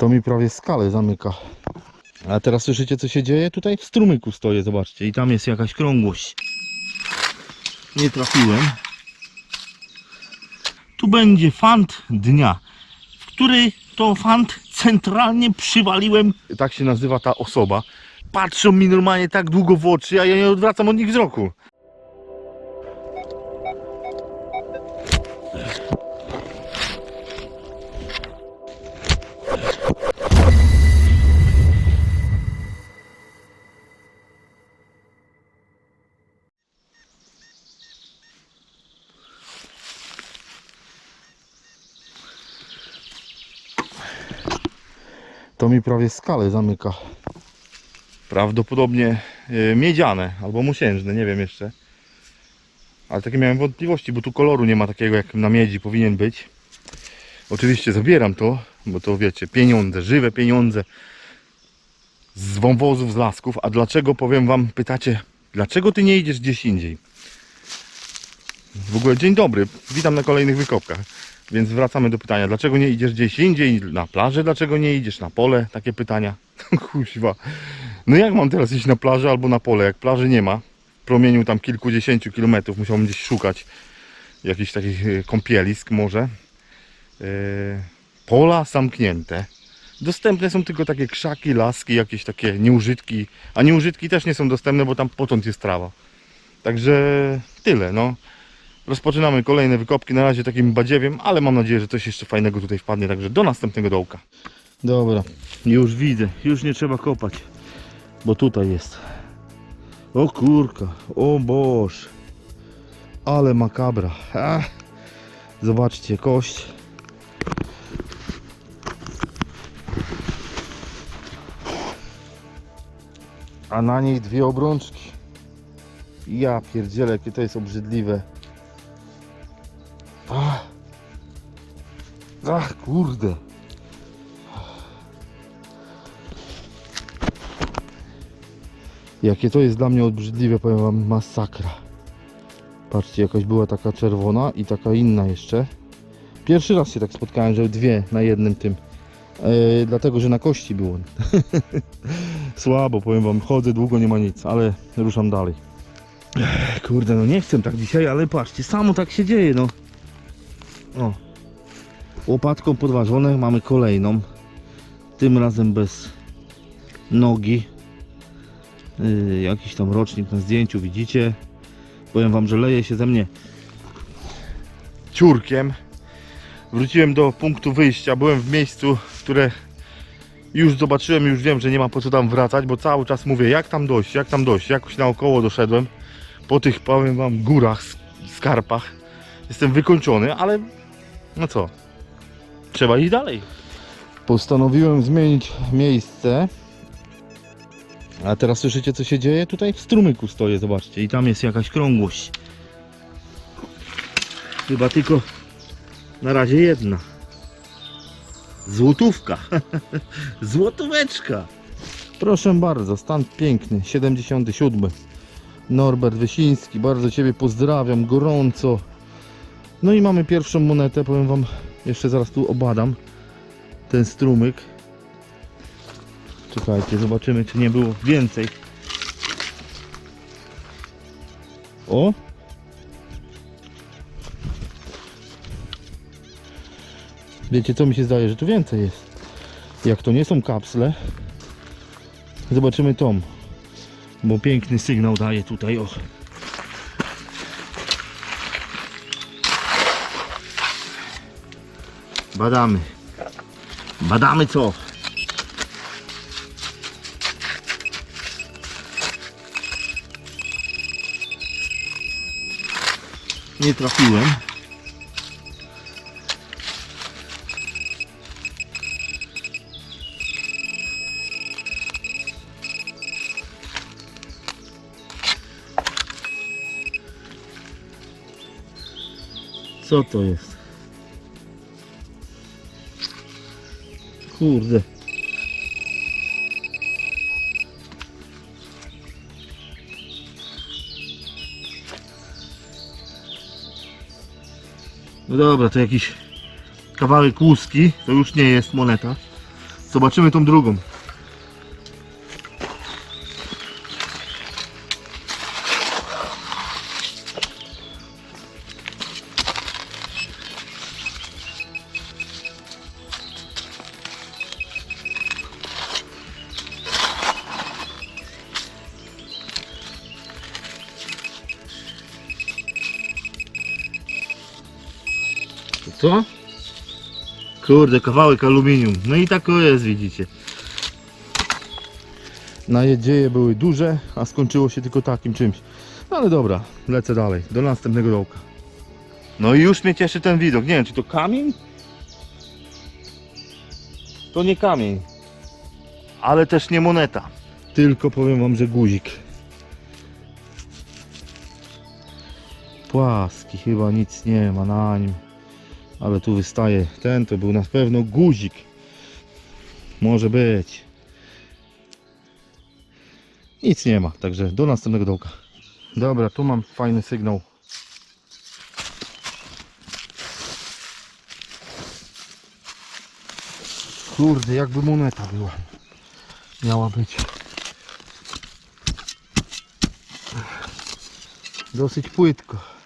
To mi prawie skalę zamyka. A teraz słyszycie co się dzieje? Tutaj w strumyku stoję, zobaczcie. I tam jest jakaś krągłość. Nie trafiłem. Tu będzie fant dnia, w który to fant centralnie przywaliłem. Tak się nazywa ta osoba. Patrzą mi normalnie tak długo w oczy, a ja nie odwracam od nich wzroku. To mi prawie skalę zamyka. Prawdopodobnie y, miedziane albo mosiężne, nie wiem jeszcze. Ale takie miałem wątpliwości, bo tu koloru nie ma takiego jak na miedzi powinien być. Oczywiście zabieram to, bo to wiecie, pieniądze, żywe pieniądze z wąwozów, z lasków. A dlaczego, powiem wam, pytacie, dlaczego ty nie idziesz gdzieś indziej? W ogóle dzień dobry, witam na kolejnych wykopkach. Więc wracamy do pytania, dlaczego nie idziesz gdzieś indziej, na plażę, dlaczego nie idziesz na pole? Takie pytania. Kuźwa. No jak mam teraz iść na plażę albo na pole, jak plaży nie ma? W promieniu tam kilkudziesięciu kilometrów musiałbym gdzieś szukać jakichś takich e, kąpielisk może. E, Pola zamknięte. Dostępne są tylko takie krzaki, laski, jakieś takie nieużytki. A nieużytki też nie są dostępne, bo tam potąd jest trawa. Także tyle, no. Rozpoczynamy kolejne wykopki, na razie takim badziewiem, ale mam nadzieję, że coś jeszcze fajnego tutaj wpadnie, także do następnego dołka. Dobra, już widzę, już nie trzeba kopać, bo tutaj jest. O kurka, o boż, ale makabra. Ach, zobaczcie, kość. A na niej dwie obrączki. Ja pierdzielę, jakie to jest obrzydliwe. Ach, Ach kurde. Jakie to jest dla mnie obrzydliwe, powiem wam, masakra. Patrzcie, jakaś była taka czerwona i taka inna jeszcze. Pierwszy raz się tak spotkałem, że dwie na jednym tym. E, dlatego, że na kości było. Słabo, powiem wam, chodzę długo, nie ma nic, ale ruszam dalej. Ech, Kurde, no nie chcę tak dzisiaj, ale patrzcie, samo tak się dzieje, no. O. Łopatką podważone mamy kolejną. Tym razem bez nogi. Yy, jakiś tam rocznik na zdjęciu widzicie. Powiem wam, że leje się ze mnie ciurkiem. Wróciłem do punktu wyjścia. Byłem w miejscu, które już zobaczyłem, już wiem, że nie ma po co tam wracać, bo cały czas mówię, jak tam dojść, jak tam dojść. Jakoś naokoło doszedłem. Po tych, powiem wam, górach, skarpach. Jestem wykończony, ale no co? Trzeba iść dalej. Postanowiłem zmienić miejsce. A teraz słyszycie co się dzieje? Tutaj w strumyku stoję, zobaczcie. I tam jest jakaś krągłość. Chyba tylko na razie jedna. Złotówka. Złotóweczka. Proszę bardzo, stan piękny. 77. Norbert Wysiński, bardzo Ciebie pozdrawiam gorąco. No i mamy pierwszą monetę, powiem Wam, jeszcze zaraz tu obadam ten strumyk. Czekajcie, zobaczymy czy nie było więcej. O! Wiecie co mi się zdaje, że tu więcej jest. Jak to nie są kapsle, zobaczymy tą. Bo piękny sygnał daje tutaj, o. Badamy. Badamy co? Nie trafiłem. Co to jest? Kurde. No dobra, to jakiś kawałek łuski, to już nie jest moneta. Zobaczymy tą drugą. Co? Kurde, kawałek aluminium. No i tak to jest, widzicie. Nadzieje były duże, a skończyło się tylko takim czymś. No ale dobra, lecę dalej, do następnego dołka. No i już mnie cieszy ten widok. Nie wiem, czy to kamień? To nie kamień. Ale też nie moneta. Tylko powiem wam, że guzik. Płaski, chyba nic nie ma na nim. Ale tu wystaje ten, to był na pewno guzik. Może być. Nic nie ma, także do następnego dołka. Dobra, tu mam fajny sygnał. Kurde, jakby moneta była. Miała być. Dosyć płytko.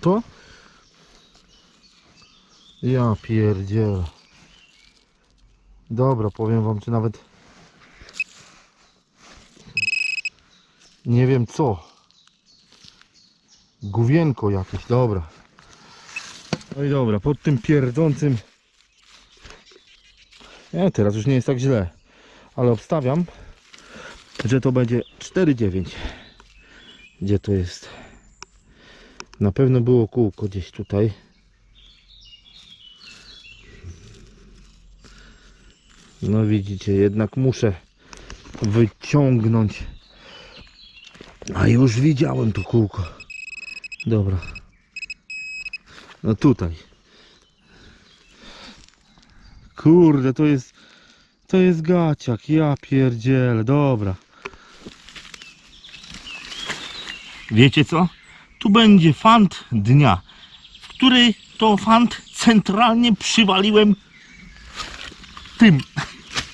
To? Ja pierdzielę. Dobra, powiem wam, czy nawet nie wiem co. Gówienko jakieś, dobra. No i dobra, pod tym pierdzącym Nie, teraz już nie jest tak źle. Ale obstawiam, że to będzie 4,9. Gdzie to jest? Na pewno było kółko gdzieś tutaj. No widzicie, jednak muszę wyciągnąć. A już widziałem to kółko. Dobra. No tutaj. Kurde, to jest to jest gaciak. Ja pierdzielę. Dobra. Wiecie co? Tu będzie fant dnia, w który to fant centralnie przywaliłem tym.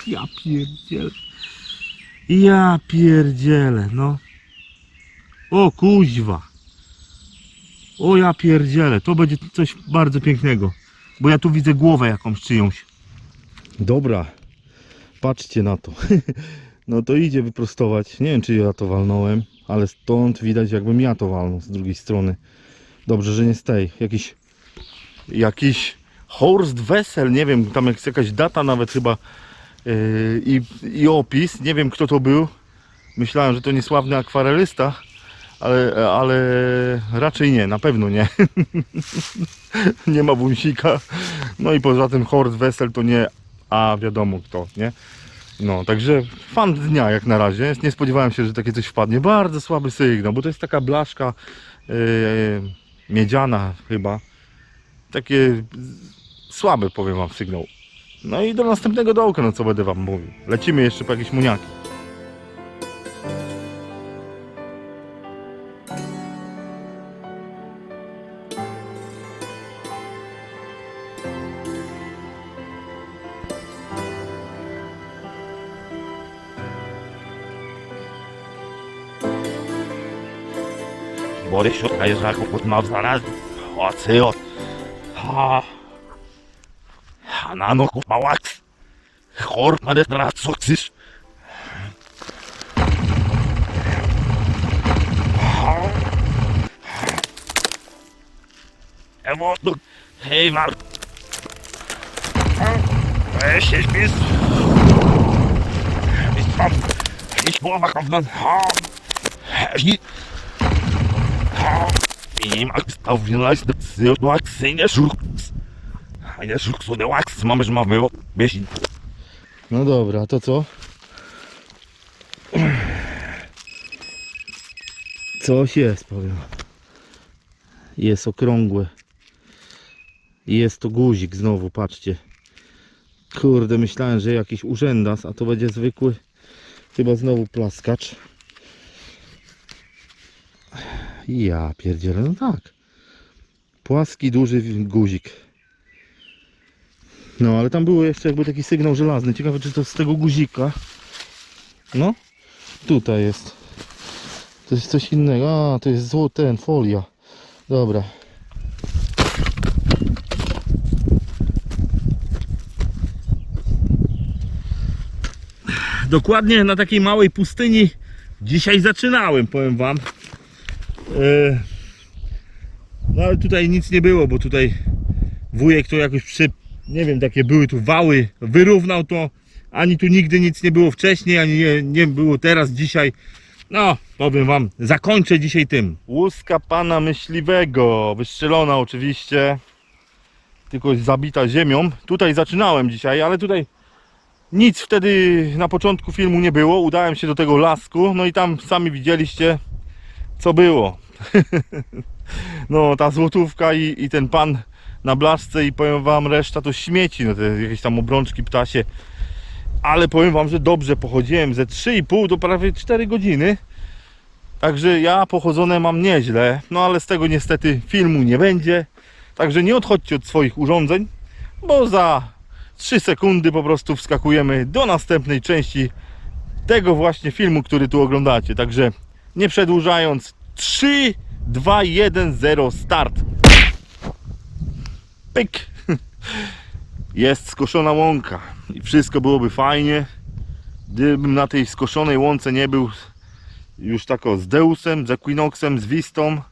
Ja pierdzielę. Ja pierdzielę, no. O kuźwa. O ja pierdzielę, to będzie coś bardzo pięknego. Bo ja tu widzę głowę jakąś czyjąś. Dobra, patrzcie na to. No to idzie wyprostować. Nie wiem czy ja to walnąłem, ale stąd widać jakbym ja to walnął z drugiej strony. Dobrze, że nie z tej. Jakiś jakiś Horst Wessel, nie wiem, tam jest jakaś data nawet chyba yy, i, i opis. Nie wiem kto to był. Myślałem, że to niesławny akwarelista, ale, ale raczej nie, na pewno nie. nie ma wąsika. No i poza tym Horst Wessel to nie, a wiadomo kto, nie? No, także fan dnia jak na razie. Nie spodziewałem się, że takie coś wpadnie. Bardzo słaby sygnał, bo to jest taka blaszka yy, miedziana chyba. Takie słaby powiem wam sygnał. No i do następnego dołka, no co będę wam mówił. Lecimy jeszcze po jakieś muniaki. Borysiu, a jest jak pod znalazł. O, cyjo. Ha. Ha, na no, kurwa, łaks. Chor, pan jest teraz, co chcesz? Ha. Ewo, no, hej, Mar. Weź się, śpisz. Ist pan, ich połowa kamplan. Ha. I... Benim akstavınlar sırtmak seni şurk. Hayır şurk su ne waks mamy mamy beş. No dobra, to co? Coś jest, powiem. Jest okrągłe. Jest to guzik znowu, patrzcie. Kurde, myślałem, że jakiś urzędas, a to będzie zwykły, chyba znowu plaskacz. Ja pierdzielę, no tak. Płaski, duży guzik. No, ale tam był jeszcze jakby taki sygnał żelazny. Ciekawe, czy to z tego guzika. No, tutaj jest. To jest coś innego. A, to jest złoty, ten, folia. Dobra. Dokładnie na takiej małej pustyni dzisiaj zaczynałem, powiem wam. E, No ale tutaj nic nie było, bo tutaj wujek to jakoś przy, nie wiem, takie były tu wały, wyrównał to. Ani tu nigdy nic nie było wcześniej, ani nie, nie było teraz, dzisiaj. No, powiem wam, zakończę dzisiaj tym. Łuska pana myśliwego, wystrzelona oczywiście, tylko zabita ziemią. Tutaj zaczynałem dzisiaj, ale tutaj nic wtedy na początku filmu nie było. Udałem się do tego lasku, no i tam sami widzieliście, co było. no, ta złotówka i, i ten pan na blaszce i powiem wam, reszta to śmieci, no te jakieś tam obrączki ptasie. Ale powiem wam, że dobrze pochodziłem, ze 3,5 do prawie 4 godziny. Także ja pochodzone mam nieźle, no ale z tego niestety filmu nie będzie. Także nie odchodźcie od swoich urządzeń, bo za 3 sekundy po prostu wskakujemy do następnej części tego właśnie filmu, który tu oglądacie. Także nie przedłużając, 3, 2, 1, 0, start. Pyk. Jest skoszona łąka i wszystko byłoby fajnie, gdybym na tej skoszonej łące nie był już tako z Deusem, z Equinoxem, z Vistą,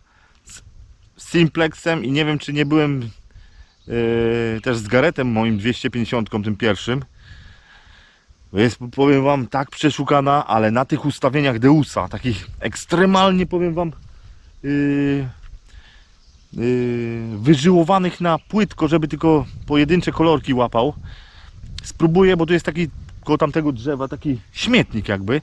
z Simplexem i nie wiem czy nie byłem Yy, też z Garetem moim 250 tym pierwszym jest powiem wam tak przeszukana ale na tych ustawieniach Deusa takich ekstremalnie powiem wam yy, yy, wyżyłowanych na płytko żeby tylko pojedyncze kolorki łapał. Spróbuję bo tu jest taki koło tamtego drzewa taki śmietnik jakby.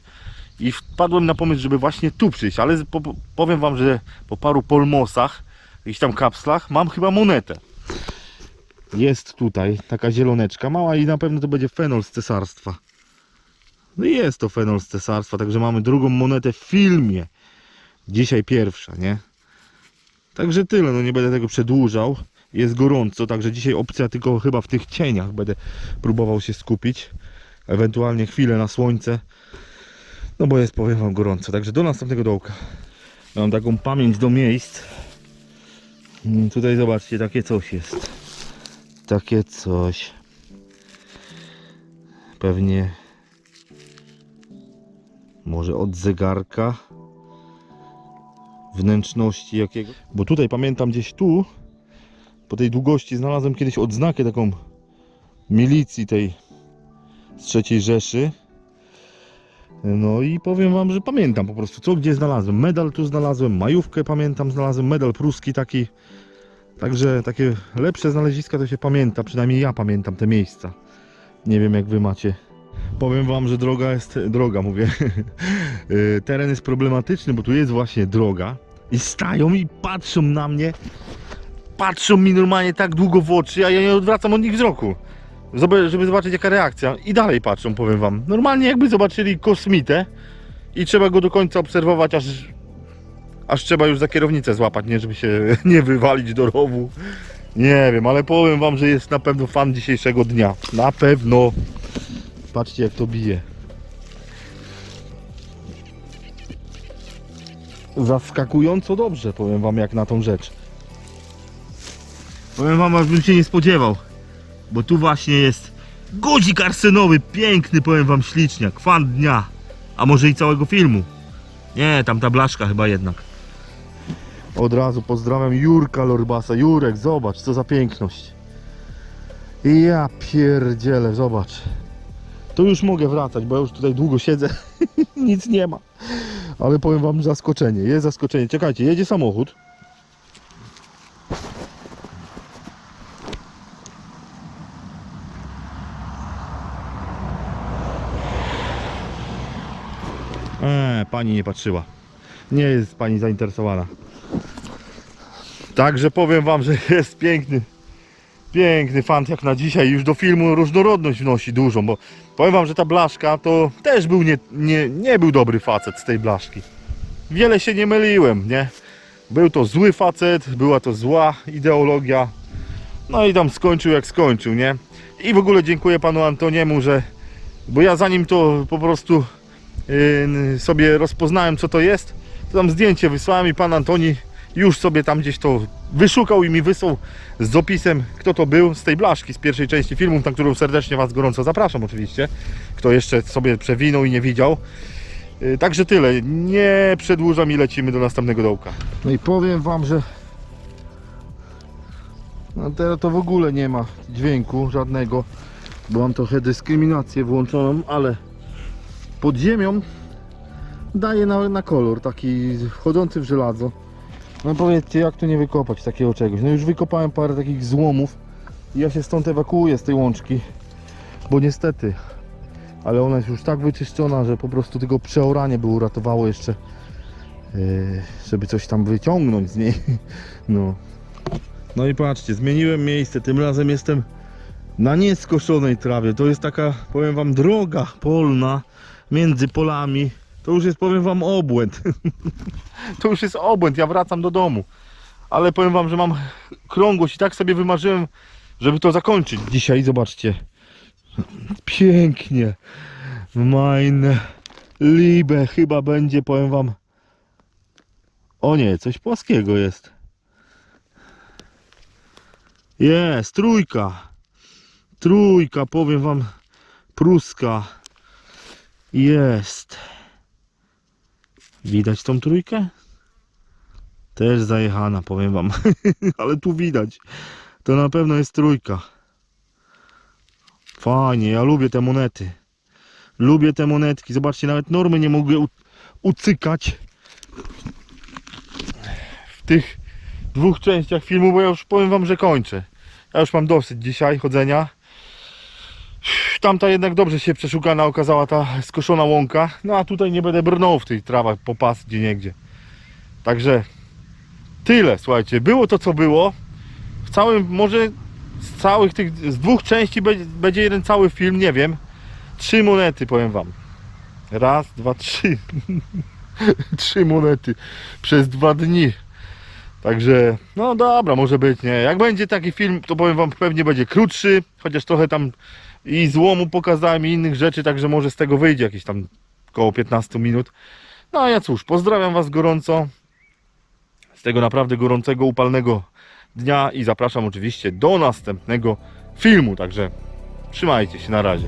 I wpadłem na pomysł żeby właśnie tu przyjść ale po, powiem wam że po paru polmosach jakichś tam kapslach mam chyba monetę. Jest tutaj taka zieloneczka mała i na pewno to będzie fenol z cesarstwa. No jest to fenol z cesarstwa, także mamy drugą monetę w filmie. Dzisiaj pierwsza, nie? Także tyle, no nie będę tego przedłużał. Jest gorąco, także dzisiaj opcja tylko chyba w tych cieniach będę próbował się skupić. Ewentualnie chwilę na słońce. No bo jest, powiem wam, gorąco. Także do następnego dołka. Mam taką pamięć do miejsc. Mm, Tutaj zobaczcie, takie coś jest takie coś. Pewnie może od zegarka wnętrzności jakiego. Bo tutaj pamiętam gdzieś tu po tej długości znalazłem kiedyś odznakę taką milicji tej z III Rzeszy. No i powiem wam, że pamiętam po prostu co gdzie znalazłem. Medal tu znalazłem, majówkę pamiętam znalazłem, medal pruski taki Także takie lepsze znaleziska to się pamięta, przynajmniej ja pamiętam te miejsca. Nie wiem jak wy macie. Powiem wam, że droga jest, droga mówię, Y, teren jest problematyczny, bo tu jest właśnie droga i stają i patrzą na mnie, patrzą mi normalnie tak długo w oczy, a ja nie odwracam od nich wzroku, żeby zobaczyć jaka reakcja i dalej patrzą, powiem wam. Normalnie jakby zobaczyli kosmitę i trzeba go do końca obserwować, aż aż trzeba już za kierownicę złapać, nie żeby się nie wywalić do rowu. Nie wiem, ale powiem wam, że jest na pewno fan dzisiejszego dnia. Na pewno. Patrzcie jak to bije. Zaskakująco dobrze, powiem wam, jak na tą rzecz. Powiem wam, aż bym się nie spodziewał. Bo tu właśnie jest guzik arsenowy, piękny, powiem wam, śliczniak, fan dnia. A może i całego filmu. Nie, tam ta blaszka chyba jednak. Od razu pozdrawiam Jurka Lorbasa. Jurek, zobacz, co za piękność. Ja pierdzielę, zobacz. To już mogę wracać, bo ja już tutaj długo siedzę. Nic nie ma. Ale powiem wam zaskoczenie. Jest zaskoczenie. Czekajcie, jedzie samochód. Eee, pani nie patrzyła. Nie jest pani zainteresowana. Także powiem wam, że jest piękny Piękny fant jak na dzisiaj, już do filmu różnorodność wnosi dużą, bo powiem wam, że ta blaszka to też był nie, nie, nie był dobry facet z tej blaszki. Wiele się nie myliłem, nie? Był to zły facet, była to zła ideologia. No i tam skończył jak skończył, nie? I w ogóle dziękuję panu Antoniemu, że. Bo ja zanim to po prostu yy, sobie rozpoznałem co to jest, to tam zdjęcie wysłałem i pan Antoni już sobie tam gdzieś to wyszukał i mi wysłał z opisem, kto to był z tej blaszki z pierwszej części filmu, na którą serdecznie Was gorąco zapraszam oczywiście. Kto jeszcze sobie przewinął i nie widział. Yy, Także tyle. Nie przedłużam i lecimy do następnego dołka. No i powiem Wam, że no teraz to w ogóle nie ma dźwięku żadnego, bo mam trochę dyskryminację włączoną, ale pod ziemią daje na, na kolor taki wchodzący w żelazo. No powiedzcie, jak tu nie wykopać takiego czegoś? No już wykopałem parę takich złomów i ja się stąd ewakuuję z tej łączki, bo niestety, ale ona jest już tak wyczyszczona, że po prostu tylko przeoranie by uratowało jeszcze, yy, żeby coś tam wyciągnąć z niej. No. No i patrzcie, zmieniłem miejsce, tym razem jestem na nieskoszonej trawie. To jest taka, powiem wam, droga polna między polami. To już jest, powiem wam, obłęd. to już jest obłęd, ja wracam do domu. Ale powiem wam, że mam krągłość i tak sobie wymarzyłem, żeby to zakończyć dzisiaj. Zobaczcie. Pięknie. Meine Liebe chyba będzie, powiem wam. O nie, coś płaskiego jest. Jest, trójka. Trójka, powiem wam, pruska. Jest. Widać tą trójkę? Też zajechana, powiem wam. Ale tu widać. To na pewno jest trójka. Fajnie, ja lubię te monety. Lubię te monetki. Zobaczcie, nawet normy nie mogły u- ucykać w tych dwóch częściach filmu, bo ja już powiem wam, że kończę. Ja już mam dosyć dzisiaj chodzenia. Tamta jednak dobrze się przeszukana okazała ta skoszona łąka. No a tutaj nie będę brnął w tej trawach po pas gdzie niegdzie. Także tyle, słuchajcie. Było to co było. W całym, może z całych tych, z dwóch części będzie jeden cały film, nie wiem. Trzy monety powiem wam. Raz, dwa, trzy. trzy monety przez dwa dni. Także, no dobra, może być, nie? Jak będzie taki film, to powiem wam, pewnie będzie krótszy, chociaż trochę tam i złomu pokazałem i innych rzeczy, także może z tego wyjdzie jakieś tam około 15 minut. No a ja cóż, pozdrawiam was gorąco z tego naprawdę gorącego, upalnego dnia i zapraszam oczywiście do następnego filmu, także trzymajcie się, na razie.